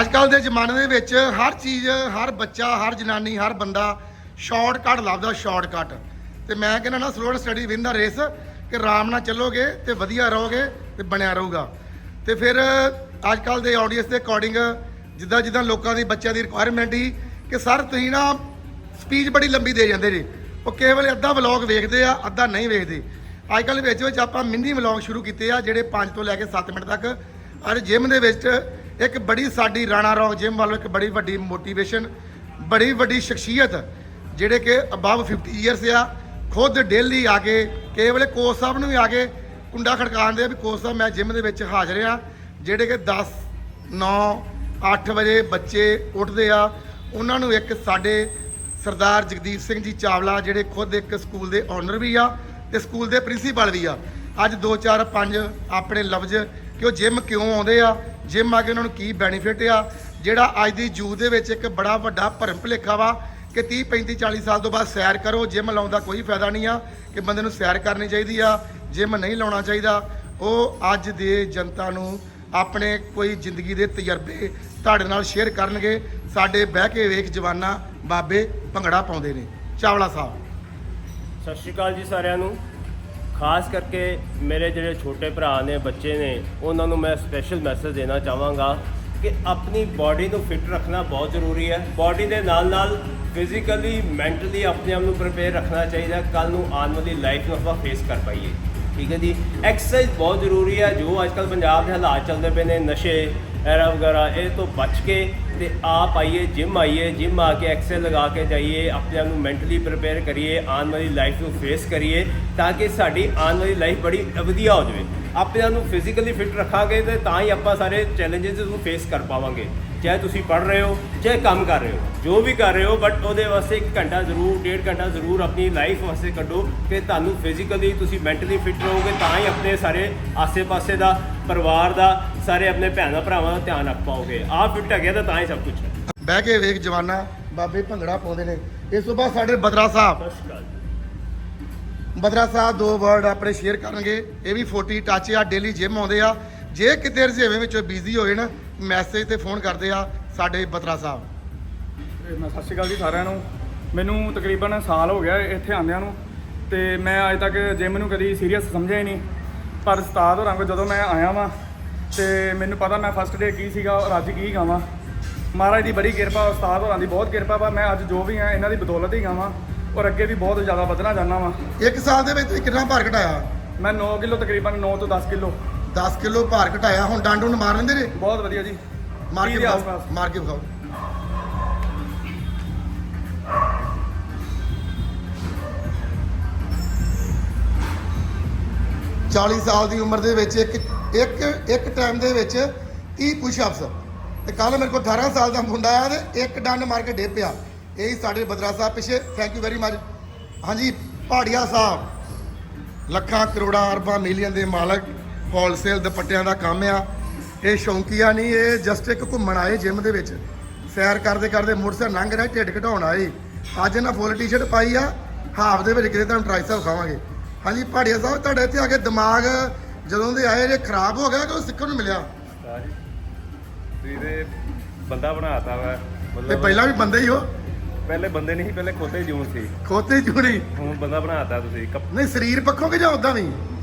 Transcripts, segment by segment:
ਅੱਜ ਕੱਲ ਦੇ ਜ਼ਮਾਨੇ ਦੇ ਵਿੱਚ ਹਰ ਚੀਜ਼, ਹਰ ਬੱਚਾ, ਹਰ ਜਨਾਨੀ, ਹਰ ਬੰਦਾ ਸ਼ਾਰਟਕਟ ਲੱਭਦਾ ਸ਼ਾਰਟਕਟ ਤੇ ਮੈਂ ਕਹਿੰਦਾ ਨਾ slow steady win the race ਕਿ ਆਰਾਮ ਨਾਲ ਚੱਲੋਗੇ ਤੇ ਵਧੀਆ ਰਹੋਗੇ ਤੇ ਬਣਿਆ ਰਹੂਗਾ। ਤੇ ਫਿਰ ਅੱਜ ਕੱਲ ਦੇ ਆਡੀਅנס ਦੇ ਅਕੋਰਡਿੰਗ ਜਿੱਦਾਂ ਜਿੱਦਾਂ ਲੋਕਾਂ ਦੀ, ਬੱਚਿਆਂ ਦੀ ਰਿਕੁਆਇਰਮੈਂਟ ਹੀ ਕਿ ਸਰ ਤੁਸੀਂ ਨਾ ਸਪੀਚ ਬੜੀ ਲੰਬੀ ਦੇ ਜਾਂਦੇ ਜੀ। ਉਹ ਕੇਵਲ ਅੱਧਾ ਵਲੌਗ ਵੇਖਦੇ ਆ, ਅੱਧਾ ਨਹੀਂ ਵੇਖਦੇ। ਅੱਜ ਕੱਲ੍ਹ ਵਿੱਚ ਵਿੱਚ ਆਪਾਂ ਮਿੰਨੀ ਵਲੌਗ ਸ਼ੁਰੂ ਕੀਤੇ ਆ, ਜਿਹੜੇ 5 ਤੋਂ ਲੈ ਕੇ 7 ਮਿੰਟ ਤੱਕ। ਔਰ ਜਿਮ ਦੇ ਵਿੱਚ ਇੱਕ ਬੜੀ ਸਾਡੀ ਰਾਣਾ ਰੌਕ ਜਿਮ ਵੱਲੋਂ ਇੱਕ ਬੜੀ ਵੱਡੀ ਮੋਟੀਵੇਸ਼ਨ ਬੜੀ ਵੱਡੀ ਸ਼ਖਸੀਅਤ, ਜਿਹੜੇ ਕਿ ਅਬਵ 50 ਇਅਰਸ ਆ, ਖੁਦ ਡੇਲੀ ਆ ਕੇ ਕਈ ਵੇਲੇ ਕੋਚ ਸਾਹਿਬ ਨੂੰ ਵੀ ਆ ਕੇ ਕੁੰਡਾ ਖੜਕਾਉਂਦੇ ਆ ਵੀ ਕੋਚ ਸਾਹਿਬ, ਮੈਂ ਜਿਮ ਦੇ ਵਿੱਚ ਹਾਜ਼ਰ ਆ, ਜਿਹੜੇ ਕਿ 10 9 8 ਵਜੇ ਬੱਚੇ ਉੱਠਦੇ ਆ, ਉਹਨਾਂ ਨੂੰ ਇੱਕ ਸਾਡੇ ਸਰਦਾਰ ਜਗਦੀਪ ਸਿੰਘ ਜੀ ਚਾਵਲਾ, ਜਿਹੜੇ ਖੁਦ ਇੱਕ ਸਕੂਲ ਦੇ ਓਨਰ ਵੀ ਆ ਤੇ ਸਕੂਲ ਦੇ ਪ੍ਰਿੰਸੀਪਲ ਵੀ ਆ। ਅੱਜ 2 4 5 ਆਪਣੇ ਲਫ਼ਜ਼ ਕਿ ਉਹ ਜਿਮ ਕਿਉਂ ਆਉਂਦੇ ਆ ਜਿਮ ਆ ਕੇ ਉਹਨਾਂ ਨੂੰ ਕੀ ਬੈਨੀਫਿਟ ਆ? ਜਿਹੜਾ ਅੱਜ ਦੀ ਯੂਥ ਦੇ ਵਿੱਚ ਇੱਕ ਬੜਾ ਵੱਡਾ ਭਰਮ ਭੁਲੇਖਾ ਵਾ ਕਿ 30 35 40 ਸਾਲ ਤੋਂ ਬਾਅਦ ਸੈਰ ਕਰੋ, ਜਿਮ ਲਾਉਣ ਦਾ ਕੋਈ ਫਾਇਦਾ ਨਹੀਂ ਆ ਕਿ ਬੰਦੇ ਨੂੰ ਸੈਰ ਕਰਨੀ ਚਾਹੀਦੀ ਆ, ਜਿਮ ਨਹੀਂ ਲਾਉਣਾ ਚਾਹੀਦਾ। ਉਹ ਅੱਜ ਦੇ ਜਨਤਾ ਨੂੰ ਆਪਣੇ ਕੋਈ ਜ਼ਿੰਦਗੀ ਦੇ ਤਜਰਬੇ ਤੁਹਾਡੇ ਨਾਲ ਸ਼ੇਅਰ ਕਰਨਗੇ। ਸਾਡੇ ਬਹਿ ਕੇ ਵੇਖ ਜਵਾਨਾ ਬਾਬੇ ਭੰਗੜਾ ਪਾਉਂਦੇ ਨੇ। ਚਾਵਲਾ ਸਾਹਿਬ। ਸਤਿ ਸ਼੍ਰੀ ਅਕਾਲ ਜੀ ਸਾਰਿਆਂ ਨੂੰ। ਖਾਸ ਕਰਕੇ ਮੇਰੇ ਜਿਹੜੇ ਛੋਟੇ ਭਰਾ ਨੇ, ਬੱਚੇ ਨੇ, ਉਹਨਾਂ ਨੂੰ ਮੈਂ ਸਪੈਸ਼ਲ ਮੈਸੇਜ ਦੇਣਾ ਚਾਹਾਂਗਾ ਕਿ ਆਪਣੀ ਬਾਡੀ ਨੂੰ ਫਿਟ ਰੱਖਣਾ ਬਹੁਤ ਜ਼ਰੂਰੀ ਹੈ। ਬਾਡੀ ਦੇ ਨਾਲ ਨਾਲ ਫਿਜ਼ੀਕਲੀ ਮੈਂਟਲੀ ਆਪਣੇ ਆਪ ਨੂੰ ਪ੍ਰਪੇਅਰ ਰੱਖਣਾ ਚਾਹੀਦਾ ਕੱਲ ਨੂੰ ਆਉਣ ਵਾਲੀ ਲਾਈਫ ਨੂੰ ਆਪਾਂ ਫੇਸ ਕਰ ਪਾਈਏ। ਠੀਕ ਹੈ ਜੀ? ਐਕਸਰਸਾਈਜ਼ ਬਹੁਤ ਜ਼ਰੂਰੀ ਹੈ। ਜੋ ਅੱਜ ਕੱਲ ਪੰਜਾਬ ਦੇ ਹਾਲਾਤ ਚੱਲਦੇ ਪਏ ਨੇ, ਨਸ਼ੇ, ਐਰਾ ਵਗੈਰਾ, ਇਹ ਤੋਂ ਬਚ ਕੇ ਤੇ ਆਪ ਆਈਏ ਜਿਮ ਆਈਏ ਜਿਮ ਆ ਕੇ ਐਕਸਰਸਾਈਜ਼ ਲਗਾ ਕੇ ਜਾਈਏ ਆਪਣੇ ਆਪ ਨੂੰ ਮੈਂਟਲੀ ਪ੍ਰਿਪੇਅਰ ਕਰੀਏ, ਆਉਣ ਵਾਲੀ ਲਾਈਫ ਨੂੰ ਫੇਸ ਕਰੀਏ, ਤਾਂ ਕਿ ਸਾਡੀ ਆਉਣ ਵਾਲੀ ਲਾਈਫ ਬੜੀ ਵਧੀਆ ਹੋ ਜਾਵੇ। ਆਪਣੇ ਆਪ ਨੂੰ ਫਿਜ਼ੀਕਲੀ ਫਿਟ ਰੱਖਾਂਗੇ ਤੇ ਤਾਂ ਹੀ ਆਪਾਂ ਸਾਰੇ ਚੈਲੰਜਸ ਨੂੰ ਫੇਸ ਕਰ ਪਾਵਾਂਗੇ। ਚਾਹੇ ਤੁਸੀਂ ਪੜ੍ਹ ਰਹੇ ਹੋ ਚਾਹੇ ਕੰਮ ਕਰ ਰਹੇ ਹੋ ਜੋ ਵੀ ਕਰ ਰਹੇ ਹੋ ਬਟ ਉਹਦੇ ਵਾਸਤੇ ਇੱਕ ਘੰਟਾ ਜ਼ਰੂਰ ਡੇਢ ਘੰਟਾ ਜ਼ਰੂਰ ਆਪਣੀ ਲਾਈਫ ਵਾਸਤੇ ਕੱਢੋ ਕਿ ਤੁਹਾਨੂੰ ਫਿਜ਼ੀਕਲੀ ਤੁਸੀਂ ਮੈਂਟਲੀ ਫਿਟ ਰਹੋਗੇ ਤਾਂ ਹੀ ਆਪਣੇ ਸਾਰੇ ਆਸੇ-ਪਾਸੇ ਦਾ ਪਰਿਵਾਰ ਦਾ ਸਾਰੇ ਆਪਣੇ ਭੈਣਾਂ ਭਰਾਵਾਂ ਦਾ ਧਿਆਨ ਰੱਖ ਪਾਓਗੇ। ਆਪ ਫਿਟ ਹੈਗੇ ਤਾਂ ਤਾਂ ਹੀ ਸਭ ਕੁਝ ਹੈ। ਬਹਿ ਕੇ ਵੇਖ ਜਵਾਨਾ ਬਾਬੇ ਭੰਗੜਾ ਪਾਉਂਦੇ ਨੇ। ਇਸ ਤੋਂ ਬਾਅਦ ਸਾਡੇ ਬਦਰਾ ਸਾਹਿਬ। ਬਦਰਾ ਸਾਹਿਬ ਦੋ ਵਰਡ ਆਪਣੇ ਸ਼ੇਅਰ ਕਰਨਗੇ। ਇਹ ਵੀ 40 ਟੱਚ ਆ ਡੇਲੀ ਜਿਮ ਆਉਂਦੇ ਆ। ਜੇ ਕਿਤੇ ਰਜੇਵੇਂ ਵਿੱਚੋਂ ਬਿਜ਼ੀ ਹੋਏ ਨਾ ਮੈਸੇਜ ਤੇ ਫੋਨ ਕਰਦੇ ਆ ਸਾਡੇ ਬਦਰਾ ਸਾਹਿਬ। ਤੇ ਮੈਂ ਸਤਿ ਸ਼੍ਰੀ ਅਕਾਲ ਜੀ ਸਾਰਿਆਂ ਨੂੰ। ਮੈਨੂੰ ਤਕਰੀਬਨ ਸਾਲ ਹੋ ਗਿਆ ਇੱਥੇ ਆਉਂਦਿਆਂ ਨੂੰ ਤੇ ਮੈਂ ਅੱਜ ਤੱਕ ਜਿਮ ਨੂੰ ਕਦੀ ਸੀਰੀਅਸ ਸਮਝਿਆ ਹੀ ਨਹੀਂ। ਪਰ ਉਸਤਾਦ ਹੋਰਾਂ ਕੋਲ ਜਦੋਂ ਮੈਂ ਆਇਆ ਵਾਂ ਤੇ ਮੈਨੂੰ ਪਤਾ ਮੈਂ ਫਸਟ ਡੇ ਕੀ ਸੀਗਾ ਔਰ ਅੱਜ ਕੀ ਗਾਵਾਂ। ਮਹਾਰਾਜ ਦੀ ਬੜੀ ਕਿਰਪਾ ਉਸਤਾਦ ਹੋਰਾਂ ਦੀ ਬਹੁਤ ਕਿਰਪਾ ਵਾ। ਮੈਂ ਅੱਜ ਜੋ ਵੀ ਆ ਇਹਨਾਂ ਦੀ ਬਦੌਲਤ ਹੀ ਗਾਵਾਂ ਔਰ ਅੱਗੇ ਵੀ ਬਹੁਤ ਜ਼ਿਆਦਾ ਵਧਣਾ ਚਾਹੁੰਦਾ ਵਾਂ। ਇੱਕ ਸਾਲ ਦੇ ਵਿੱਚ ਤੁਸੀਂ ਕਿੰਨਾ ਭਾਰ ਘਟਾਇਆ? ਮੈਂ 9 ਕਿਲੋ ਤਕਰੀਬਨ 9 ਤੋਂ 10 ਕਿਲੋ। 10 ਕਿਲੋ ਭਾਰ ਘਟਾਇਆ ਹੁਣ ਡਾਂਡੂ ਨੂੰ ਮਾਰ ਲੈਂਦੇ ਨੇ? ਬਹੁਤ ਵਧੀਆ ਜੀ। ਮਾਰ ਕੇ ਵਿਖਾਓ? ਮਾਰ ਕੇ ਵਿਖਾਓ। ਚਾਲੀ ਸਾਲ ਦੀ ਉਮਰ ਦੇ ਵਿੱਚ ਇੱਕ ਇੱਕ ਇੱਕ ਟਾਈਮ ਦੇ ਵਿੱਚ 30 ਪੁਸ਼-ਅਪਸ ਤੇ ਕੱਲ ਮੇਰੇ ਕੋਲ 18 ਸਾਲ ਦਾ ਮੁੰਡਾ ਆਇਆ ਤੇ ਇੱਕ ਡੰਡ ਮਾਰ ਕੇ ਡੇ ਪਿਆ। ਇਹੀ ਸਾਡੇ ਬਦਰਾ ਸਾਹਿਬ ਪਿੱਛੇ। ਥੈਂਕ ਯੂ ਵੈਰੀ ਮਚ ਹਾਂਜੀ ਪਹਾੜੀਆ ਸਾਹਿਬ। ਲੱਖਾਂ ਕਰੋੜਾਂ ਅਰਬਾਂ ਮਿਲੀਅਨ ਦੇ ਮਾਲਕ। ਹੋਲਸੇਲ ਦੁਪੱਟਿਆਂ ਦਾ ਕੰਮ ਆ। ਇਹ ਸ਼ੌਂਕੀਆ ਨਹੀਂ ਇਹ ਜਸਟ ਇੱਕ ਘੁੰਮਣ ਆਏ ਜਿਮ ਦੇ ਵਿੱਚ। ਸੈਰ ਕਰਦੇ ਕਰਦੇ ਮੋਟਰਸਾਈਕਲ ਲੰਘ ਰਿਹਾ ਢਿੱਡ ਘਟਾਉਣ ਆਏ। ਅੱਜ ਇਹਨਾਂ ਫੁੱਲ ਟੀ-ਸ਼ਰਟ ਪਾਈ ਆ ਹਾਫ ਦੇ ਵਿੱਚ ਕਿਤੇ ਤੁਹਾਨੂੰ ਟ੍ਰਾਈਸੈਪ ਖਾਵਾਂਗੇ ਹਾਂਜੀ ਪਹਾੜੀਆ ਸਾਹਿਬ ਤੁਹਾਡੇ ਇੱਥੇ ਆ ਕੇ ਦਿਮਾਗ ਜਦੋਂ ਦੇ ਆਏ ਜੇ ਖਰਾਬ ਹੋ ਗਿਆ ਕਿ ਉਹ ਸਿੱਖਣ ਨੂੰ ਮਿਲਿਆ? ਤੁਸੀਂ ਤੇ ਬੰਦਾ ਬਣਾਤਾ ਵਾ ਤੇ ਮਤਲਬ ਪਹਿਲਾਂ ਵੀ ਬੰਦੇ ਹੀ ਹੋ? ਪਹਿਲੇ ਬੰਦੇ ਨਹੀਂ ਸੀ ਪਹਿਲੇ ਖੋਤੇ ਜੂਨ ਸੀ। ਖੋਤੇ ਜੂੜੀ ਹੁਣ ਬੰਦਾ ਬਣਾਤਾ ਤੁਸੀਂ ਕੱਪ- ਨਹੀਂ ਸਰੀਰ ਪੱਖੋਂ ਕਿ ਜਾਂ ਉਦਾਂ ਵੀ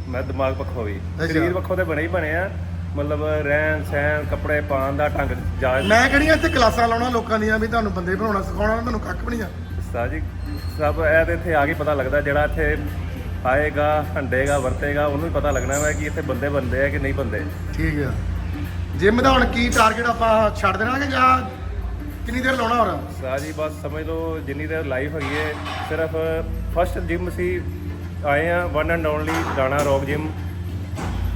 ਮੈਂ ਦਿਮਾਗ ਪੱਖੋਂ ਵੀ। ਸਰੀਰ ਪੱਖੋਂ ਤੇ ਬਣੇ ਹੀ ਬਣੇ ਆ। ਮਤਲਬ ਰਹਿਣ ਸਹਿਣ ਕੱਪੜੇ ਪਾਉਣ ਦਾ ਢੰਗ ਜਾ ਮੈਂ ਕਿਹੜੀਆਂ ਇੱਥੇ ਕਲਾਸਾਂ ਲਾਉਣਾ ਲੋਕਾਂ ਦੀਆਂ ਵੀ ਤੁਹਾਨੂੰ ਬੰਦੇ ਬਣਾਉਣਾ ਸਿਖਾਉਣਾ ਤੁਹਾਨੂੰ ਕੱਖ ਵੀ ਨਹੀਂ ਆ। ਉਸਤਾਦ ਜੀ ਸਭ ਇਹ ਤੇ ਇੱਥੇ ਆ ਕੇ ਪਤਾ ਲੱਗਦਾ ਜਿਹੜਾ ਇੱਥੇ ਆਏਗਾ ਹੰਡੇਗਾ ਵਰਤੇਗਾ ਉਹਨੂੰ ਹੀ ਪਤਾ ਲੱਗਣਾ ਵਾ ਕਿ ਇੱਥੇ ਬੰਦੇ ਬੰਦੇ ਆ ਕਿ ਨਹੀਂ ਬੰਦੇ ਠੀਕ ਆ। ਜਿਮ ਦਾ ਹੁਣ ਕੀ ਟਾਰਗੇਟ ਆਪਾਂ ਛੱਡ ਦੇਣਾ ਕਿ ਜਾਂ ਕਿੰਨੀ ਦੇਰ ਲਾਉਣਾ ਹੋਰ? ਉਸਤਾਦ ਜੀ ਬਸ ਸਮਝ ਲਓ ਜਿੰਨੀ ਦੇਰ ਲਾਈਫ ਹੈਗੀ ਹੈ ਸਿਰਫ ਫਸਟ ਜਿਮ ਸੀ ਆਏ ਆ ਵਨ ਐਂਡ ਓਨਲੀ ਦਾਣਾ ਰੌਕ ਜਿਮ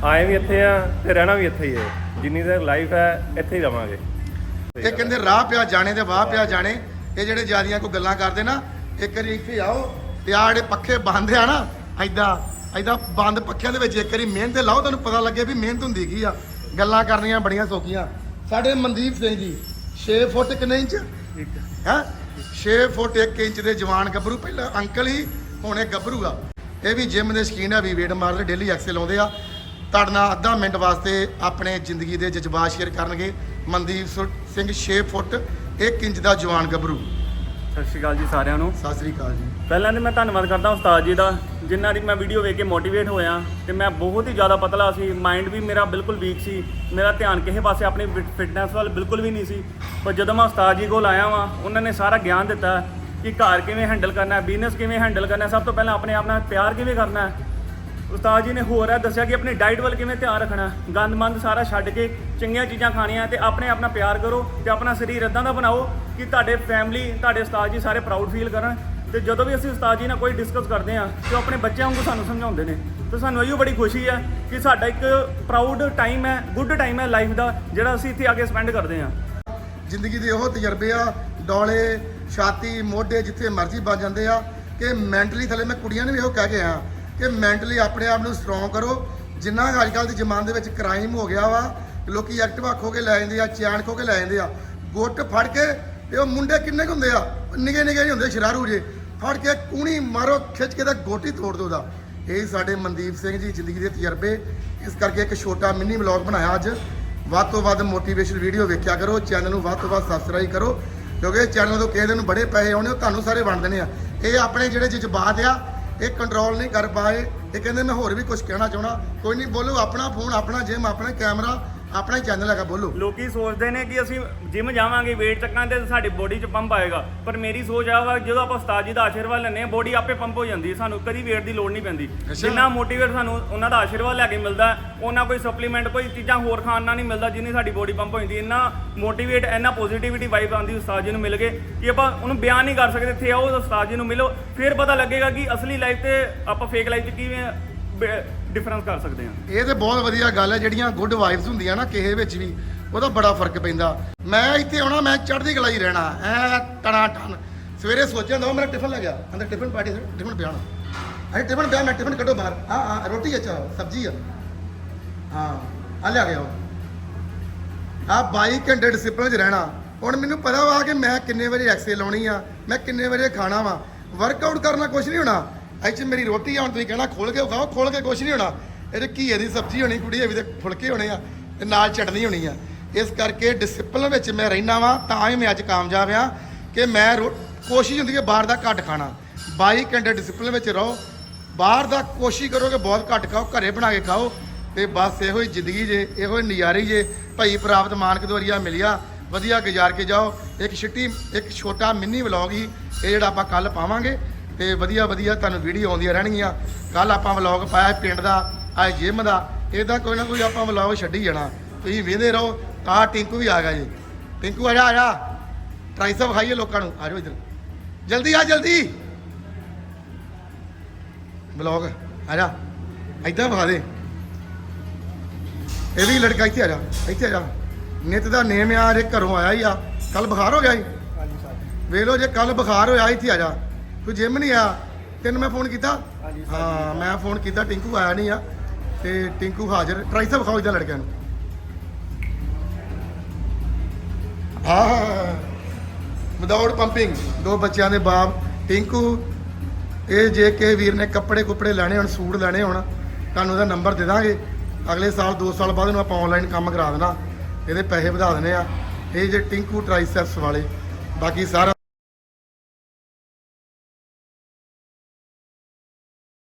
ਆਏ ਵੀ ਇੱਥੇ ਆ ਤੇ ਰਹਿਣਾ ਵੀ ਇੱਥੇ ਹੀ ਹੈ। ਜਿੰਨੀ ਦੇਰ ਲਾਈਫ ਹੈ ਇੱਥੇ ਹੀ ਰਵਾਂਗੇ। ਇਹ ਕਹਿੰਦੇ ਰਾਹ ਪਿਆ ਜਾਣੇ ਤੇ ਵਾਹ ਪਿਆ ਜਾਣੇ। ਇਹ ਜਿਹੜੇ ਜਿਆਦੀਆਂ ਕੋਈ ਗੱਲਾਂ ਕਰਦੇ ਨਾ ਇੱਕ ਵਾਰੀ ਇੱਥੇ ਆਓ ਤੇ ਆ ਜਿਹੜੇ ਪੱਖੇ ਬੰਦ ਆ ਨਾ ਐਦਾਂ ਐਦਾਂ ਬੰਦ ਪੱਖਿਆਂ ਦੇ ਵਿੱਚ ਇੱਕ ਵਾਰੀ ਮਿਹਨਤ ਲਾਓ ਤੁਹਾਨੂੰ ਪਤਾ ਲੱਗੇ ਵੀ ਮਿਹਨਤ ਹੁੰਦੀ ਕੀ ਆ। ਗੱਲਾਂ ਕਰਨੀਆਂ ਬੜੀਆਂ ਸੌਖੀਆਂ। ਸਾਡੇ ਮਨਦੀਪ ਸਿੰਘ ਜੀ 6 ਫੁੱਟ ਕਿੰਨੇ ਇੰਚ? ਹੈ? 6 ਫੁੱਟ 1 ਇੰਚ ਦੇ ਜਵਾਨ ਗੱਭਰੂ ਪਹਿਲਾਂ ਅੰਕਲ ਹੀ ਹੁਣ ਇਹ ਗੱਭਰੂ ਆ। ਇਹ ਵੀ ਜਿਮ ਦੇ ਸ਼ਕੀਨ ਆ ਵੀ ਵੇਟ ਮਾਰਦੇ ਡੇਲੀ ਐਕਸਲ ਆਉਂਦੇ ਆ। ਤੁਹਾਡੇ ਨਾਲ ਅੱਧਾ ਮਿੰਟ ਵਾਸਤੇ ਆਪਣੇ ਜ਼ਿੰਦਗੀ ਦੇ ਜਜ਼ਬਾਤ ਸ਼ੇਅਰ ਕਰਨਗੇ। ਮਨਦੀਪ ਸਿੰਘ 6 ਫੁੱਟ 1 ਇੰਚ ਦਾ ਜਵਾਨ ਗੱਭਰੂ। ਸਤਿ ਸ਼੍ਰੀ ਅਕਾਲ ਜੀ ਸਾਰਿਆਂ ਨੂੰ। ਸਤਿ ਸ੍ਰੀ ਅਕਾਲ ਜੀ। ਪਹਿਲਾਂ ਤੇ ਮੈਂ ਧੰਨਵਾਦ ਕਰਦਾ ਉਸਤਾਦ ਜੀ ਦਾ ਜਿਨ੍ਹਾਂ ਦੀ ਮੈਂ ਵੀਡੀਓ ਵੇਖ ਕੇ ਮੋਟੀਵੇਟ ਹੋਇਆ। ਤੇ ਮੈਂ ਬਹੁਤ ਹੀ ਜ਼ਿਆਦਾ ਪਤਲਾ ਸੀ। ਮਾਈਂਡ ਵੀ ਮੇਰਾ ਬਿਲਕੁਲ ਵੀਕ ਸੀ। ਮੇਰਾ ਧਿਆਨ ਕਿਸੇ ਪਾਸੇ ਆਪਣੀ ਫਿਟਨੈਸ ਵੱਲ ਬਿਲਕੁਲ ਵੀ ਨਹੀਂ ਸੀ। ਪਰ ਜਦੋਂ ਮੈਂ ਉਸਤਾਦ ਜੀ ਕੋਲ ਆਇਆ ਵਾਂ ਉਹਨਾਂ ਨੇ ਸਾਰਾ ਗਿਆਨ ਦਿੱਤਾ। ਕਿ ਘਰ ਕਿਵੇਂ ਹੈਂਡਲ ਕਰਨਾ ਹੈ ਬਿਜ਼ਨਸ ਕਿਵੇਂ ਹੈਂਡਲ ਕਰਨਾ ਹੈ, ਸਭ ਤੋਂ ਪਹਿਲਾਂ ਆਪਣੇ ਆਪ ਨਾਲ ਪਿਆਰ ਕਿਵੇਂ ਕਰਨਾ ਹੈ। ਉਸਤਾਦ ਜੀ ਨੇ ਹੋਰ ਇਹ ਦੱਸਿਆ ਕਿ ਆਪਣੀ ਡਾਈਟ ਵੱਲ ਕਿਵੇਂ ਧਿਆਨ ਰੱਖਣਾ ਹੈ। ਗੰਦਮੰਦ ਸਾਰਾ ਛੱਡ ਕੇ ਚੰਗੀਆਂ ਚੀਜ਼ਾਂ ਖਾਣੀਆਂ ਤੇ ਆਪਣੇ ਆਪ ਨਾਲ ਪਿਆਰ ਕਰੋ ਤੇ ਆਪਣਾ ਸਰੀਰ ਇਦਾਂ ਦਾ ਬਣਾਓ ਕਿ ਤੁਹਾਡੇ ਫੈਮਿਲੀ ਤੁਹਾਡੇ ਉਸਤਾਦ ਜੀ ਸਾਰੇ ਪ੍ਰਾਊਡ ਫੀਲ ਕਰਨ। ਤੇ ਜਦੋਂ ਵੀ ਅਸੀਂ ਉਸਤਾਦ ਜੀ ਨਾਲ ਕੋਈ ਡਿਸਕਸ ਕਰਦੇ ਆ ਤੇ ਉਹ ਆਪਣੇ ਬੱਚਿਆਂ ਵਾਂਗੂ ਸਾਨੂੰ ਸਮਝਾਉਂਦੇ ਨੇ। ਤੇ ਸਾਨੂੰ ਇਹੋ ਬੜੀ ਖੁਸ਼ੀ ਹੈ ਕਿ ਸਾਡਾ ਇੱਕ ਪ੍ਰਾਊਡ ਟਾਈਮ ਹੈ ਗੁੱਡ ਟਾਈਮ ਹੈ ਲਾਈਫ ਦਾ, ਜਿਹੜਾ ਅਸੀਂ ਇੱਥੇ ਆ ਕੇ ਸਪੈਂਡ ਕਰਦੇ ਆ ਜ਼ਿੰਦਗੀ ਦੇ ਉਹ ਤਜਰਬੇ ਆ, ਡੋਲੇ ਛਾਤੀ, ਮੋਢੇ ਜਿੱਥੇ ਮਰਜ਼ੀ ਬਣ ਜਾਂਦੇ ਆ, ਕਿ ਮੈਂਟਲੀ ਥੱਲੇ ਮੈਂ ਕੁੜੀਆਂ ਨੂੰ ਵੀ ਇਹੋ ਕਹਿ ਕੇ ਆ ਕਿ ਮੈਂਟਲੀ ਆਪਣੇ ਆਪ ਨੂੰ ਸਟਰੋਂਗ ਕਰੋ। ਜਿੰਨਾ ਅੱਜ ਕੱਲ੍ਹ ਦੀ ਜ਼ਮਾਨ ਦੇ ਵਿੱਚ ਕ੍ਰਾਈਮ ਹੋ ਗਿਆ ਵਾ, ਲੋਕੀ ਐਕਟਿਵਾ ਖੋ ਕੇ ਲੈ ਜਾਂਦੇ ਆ, ਚੈਨ ਖੋ ਕੇ ਲੈ ਜਾਂਦੇ ਆ। ਗੁੱਟ ਫੜ ਕੇ ਤੇ ਉਹ ਮੁੰਡੇ ਕਿੰਨੇ ਕੁ ਹੁੰਦੇ ਆ? ਨਿਗੇ ਨਿਗੇ ਜਿਹੇ ਹੁੰਦੇ, ਸ਼ਰਾਰੂ ਜੇ। ਫੜ ਕੇ ਕੂਣੀ ਮਾਰੋ, ਖਿੱਚ ਕੇ ਤਾਂ ਗੋਟੀ ਤੋੜ ਦੋ ਦਾ ਇਹ ਸਾਡੇ ਮਨਦੀਪ ਸਿੰਘ ਜੀ, ਜ਼ਿੰਦਗੀ ਦੇ ਤਜਰਬੇ। ਇਸ ਕਰਕੇ ਇੱਕ ਛੋਟਾ ਮਿੰਨੀ ਵਲੌਗ ਬਣਾਇਆ ਅੱਜ। ਵੱਧ ਤੋਂ ਵੱਧ ਮੋਟੀਵੇਸ਼ਨ ਵੀਡੀਓ ਵੇਖਿਆ ਕਰੋ, ਚੈਨਲ ਨੂੰ ਵੱਧ ਤੋਂ ਵੱਧ ਸਬਸਕ੍ਰਾਈਬ ਕਰੋ। ਕਿਉਂਕਿ ਚੈਨਲ ਤੋਂ ਕਿਸੇ ਦਿਨ ਬੜੇ ਪੈਸੇ ਆਉਣੇ, ਉਹ ਤੁਹਾਨੂੰ ਸਾਰੇ ਵੰਡ ਦੇਣੇ ਆ। ਇਹ ਆਪਣੇ ਜਿਹੜੇ ਜਜ਼ਬਾਤ ਆ, ਇਹ ਕੰਟਰੋਲ ਨਹੀਂ ਕਰ ਪਾਏ। ਇਹ ਕਹਿੰਦੇ ਮੈਂ ਹੋਰ ਵੀ ਕੁਝ ਕਹਿਣਾ ਚਾਹਣਾ ਕੋਈ ਨਹੀਂ ਬੋਲੋ, ਆਪਣਾ ਫੋਨ ਆਪਣਾ ਜਿਮ ਆਪਣਾ ਕੈਮਰਾ ਆਪਣਾ ਚੈਨਲ ਹੈਗਾ ਬੋਲੋ। ਲੋਕੀ ਸੋਚਦੇ ਨੇ ਕਿ ਅਸੀਂ ਜਿਮ ਜਾਵਾਂਗੇ weight ਚੱਕਾਂਗੇ ਤੇ ਸਾਡੀ ਬੋਡੀ 'ਚ ਪੰਪ ਆਏਗਾ। ਪਰ ਮੇਰੀ ਸੋਚ ਆ ਵਾ ਜਦੋਂ ਆਪਾਂ ਉਸਤਾਦ ਜੀ ਦਾ ਆਸ਼ੀਰਵਾਦ ਲੈਂਦੇ ਹਾਂ ਬੋਡੀ ਆਪੇ ਪੰਪ ਹੋ ਜਾਂਦੀ ਹੈ। ਸਾਨੂੰ ਕਦੀ weight ਦੀ ਲੋੜ ਨਹੀਂ ਪੈਂਦੀ। ਜਿੰਨਾ ਮੋਟੀਵੇਟ ਸਾਨੂੰ ਉਹਨਾਂ ਦਾ ਆਸ਼ੀਰਵਾਦ ਲੈ ਕੇ ਮਿਲਦਾ ਉਹਨਾਂ ਕੋਈ ਸਪਲੀਮੈਂਟ ਕੋਈ ਚੀਜ਼ਾਂ ਹੋਰ ਖਾਣ ਨਾਲ ਨਹੀਂ ਮਿਲਦਾ ਜਿੰਨੀ ਸਾਡੀ ਬੋਡੀ ਪੰਪ ਹੋ ਜਾਂਦੀ ਹੈ। ਇੰਨਾ ਮੋਟੀਵੇਟ ਇੰਨਾ ਪੋਜ਼ਿਟਿਵਿਟੀ ਵਾਈਬ ਆਉਂਦੀ ਉਸਤਾਦ ਜੀ ਨੂੰ ਮਿਲ ਕੇ ਕਿ ਆਪਾਂ ਉਹਨੂੰ ਬਿਆਨ ਨਹੀਂ ਕਰ ਸਕਦੇ ਇੱਥੇ ਆਓ ਉਸਤਾਦ ਜੀ ਨੂੰ ਮਿਲੋ। ਫਿਰ ਪਤਾ ਲੱਗੇਗਾ ਕਿ ਅਸਲੀ ਲਾਈਫ ਤੇ ਆਪਾਂ ਫੇਕ ਲਾਈਫ 'ਚ ਕਿਵੇਂ ਡਿਫਰੈਂਸ ਕਰ ਸਕਦੇ ਹਾਂ। ਇਹ ਤੇ ਬਹੁਤ ਵਧੀਆ ਗੱਲ ਹੈ, ਜਿਹੜੀਆਂ ਗੁੱਡ ਵਾਈਬਸ ਹੁੰਦੀਆਂ ਨਾ, ਕਿਸੇ ਵਿੱਚ ਵੀ, ਉਹਦਾ ਬੜਾ ਫ਼ਰਕ ਪੈਂਦਾ। ਮੈਂ ਇੱਥੇ ਆਉਣਾ, ਮੈਂ ਚੜ੍ਹਦੀ ਕਲਾ ਹੀ ਰਹਿਣਾ। ਐ ਟਣਾ ਟਨ ਸਵੇਰੇ ਸੋਚਿਆ ਹੁੰਦਾ ਮੇਰਾ ਟਿਫਨ ਲੈ ਅੰਦਰ ਟਿਫਨ ਪਾਰਟੀ ਟਿਫਨ ਪਿਆ ਅਰੇ ਟਿਫਨ ਪਿਆ, ਮੈਂ ਟਿਫਨ ਕੱਢੋ ਬਾਹਰ। ਹਾਂ ਹਾਂ, ਰੋਟੀ ਅੱਛਾ ਸਬਜ਼ੀ ਆ। ਹਾਂ ਆ ਲਿਆ ਗਿਆ ਆ 22 ਘੰਟੇ ਡਿਸਪਲਿਨ 'ਚ ਰਹਿਣਾ। ਹੁਣ ਮੈਨੂੰ ਪਤਾ ਵਾ ਕਿ ਮੈਂ ਕਿੰਨੇ ਵਜੇ ਐਕਸੇ ਲਾਉਣੀ ਆ, ਮੈਂ ਕਿੰਨੇ ਵਜੇ ਖਾਣਾ ਵਾ। ਵਰਕਆਊਟ ਕਰਨਾ ਕੁਝ ਨਹੀਂ ਹੋਣਾ। ਇਹ 'ਚ ਮੇਰੀ ਰੋਟੀ ਆ ਹੁਣ ਤੁਸੀਂ ਕਹਿਣਾ ਖੋਲ ਕੇ ਖਾਓ ਖੋਲ ਕੇ ਕੁਛ ਨਹੀਂ ਹੋਣਾ। ਇਹਦੇ ਘੀਏ ਦੀ ਸਬਜ਼ੀ ਹੋਣੀ ਕੁੜੀ ਇਹ ਵੀ ਤੇ ਫੁਲਕੇ ਹੋਣੇ ਆ, ਤੇ ਨਾਲ ਚਟਨੀ ਹੋਣੀ ਆ। ਇਸ ਕਰਕੇ ਡਿਸਪਲਿਨ ਵਿੱਚ ਮੈਂ ਰਹਿਣਾ ਵਾਂ, ਤਾਂ ਹੀ ਮੈਂ ਅੱਜ ਕਾਮਯਾਬ ਆ ਕਿ ਮੈਂ ਰੋ- ਕੋਸ਼ਿਸ਼ ਹੁੰਦੀ ਹੈ ਬਾਹਰ ਦਾ ਘੱਟ ਖਾਣਾ। 22 ਘੰਟੇ ਡਿਸਪਲਿਨ ਵਿੱਚ ਰਹੋ। ਬਾਹਰ ਦਾ ਕੋਸ਼ਿਸ਼ ਕਰੋ ਕਿ ਬਹੁਤ ਘੱਟ ਖਾਓ, ਘਰੇ ਬਣਾ ਕੇ ਖਾਓ, ਤੇ ਬਸ ਇਹੋ ਹੀ ਜ਼ਿੰਦਗੀ ਜੇ, ਇਹੋ ਹੀ ਨਜ਼ਾਰੇ ਜੇ ਭਾਈ ਪ੍ਰਾਪਤ ਮਾਨਕ ਦਵਰੀਆ ਮਿਲਿਆ। ਵਧੀਆ ਗੁਜ਼ਾਰ ਕੇ ਜਾਓ। ਇੱਕ ਛਿੱਟੀ, ਇੱਕ ਛੋਟਾ ਮਿੰਨੀ ਵਲੌਗ ਹੀ, ਇਹ ਜਿਹੜਾ ਆਪਾਂ ਕੱਲ ਪਾਵਾਂਗੇ। ਤੇ ਵਧੀਆ ਵਧੀਆ ਤੁਹਾਨੂੰ ਵੀਡੀਓ ਆਉਂਦੀਆਂ ਰਹਿਣਗੀਆਂ। ਕੱਲ ਆਪਾਂ ਵਲੌਗ ਪਾਇਆ ਪਿੰਡ ਦਾ ਅੱਜ ਜਿਮ ਦਾ। ਇਹਦਾ ਕੋਈ ਨਾ ਕੋਈ ਆਪਾਂ ਵਲੌਗ ਛੱਡੀ ਜਾਣਾ। ਤੁਸੀਂ ਵੇਖਦੇ ਰਹੋ ਆ ਟਿੰਕੂ ਵੀ ਆ ਗਿਆ ਜੀ। ਟਿੰਕੂ ਆ ਜਾ ਆ ਜਾ। ਟ੍ਰਾਈਸਪ ਖਾਈਏ ਲੋਕਾਂ ਨੂੰ। ਆ ਜਾਓ ਇੱਧਰ। ਜਲਦੀ ਆ ਜਲਦੀ। ਵਲੌਗ ਆ ਜਾ। ਏਦਾਂ ਵਿਖਾ ਦੇ। ਇਹ ਵੀ ਲੜਕਾ ਇੱਥੇ ਆ ਜਾ ਇੱਥੇ ਆ ਜਾ। ਨਿਤ ਦਾ ਨੇਮ ਆ ਜੇ ਘਰੋਂ ਆਇਆ ਹੀ ਆ। ਕੱਲ ਬੁਖਾਰ ਹੋ ਗਿਆ ਸਰ। ਵੇਖ ਲਓ ਜੇ ਕੱਲ ਬੁਖਾਰ ਹੋਇਆ ਇੱਥੇ ਆ ਜਾ। ਤੂੰ ਜਿਮ ਨਹੀਂ ਆ? ਤੈਨੂੰ ਮੈਂ ਫੋਨ ਕੀਤਾ? ਹਾਂ ਮੈਂ ਫੋਨ ਕੀਤਾ ਟਿੰਕੂ ਆਇਆ ਨਹੀਂ ਆ। ਤੇ ਟਿੰਕੂ ਹਾਜ਼ਰ। ਟ੍ਰਾਈਸਪ ਵਿਖਾਓ ਇਦਾਂ ਲੜਕਿਆਂ ਨੂੰ। ਹਾਂ ਵਿਦਆਊਟ ਪੰਪਿੰਗ ਦੋ ਬੱਚਿਆਂ ਦੇ ਬਾਪ ਟਿੰਕੂ। ਇਹ ਜੇ ਕੇ ਵੀਰ ਨੇ ਕੱਪੜੇ ਕੁਪੜੇ ਲੈਣੇ ਹੁਣ ਸੂਟ ਲੈਣੇ ਹੁਣ ਤੁਹਾਨੂੰ ਉਹਦਾ ਨੰਬਰ ਦੇ ਦਾਂਗੇ। ਅਗਲੇ ਸਾਲ 2 ਸਾਲ ਬਾਅਦ ਇਹਨੂੰ ਆਪਾਂ ਆਨਲਾਈਨ ਕੰਮ ਕਰਾ ਦੇਣਾ। ਇਹਦੇ ਪੈਸੇ ਵਧਾ ਦੇਣੇ ਆ। ਇਹ ਜੇ ਟਿੰਕੂ ਟ੍ਰਾਈਸੈਪਸ ਵਾਲੇ। ਬਾਕੀ ਸਾਰਾ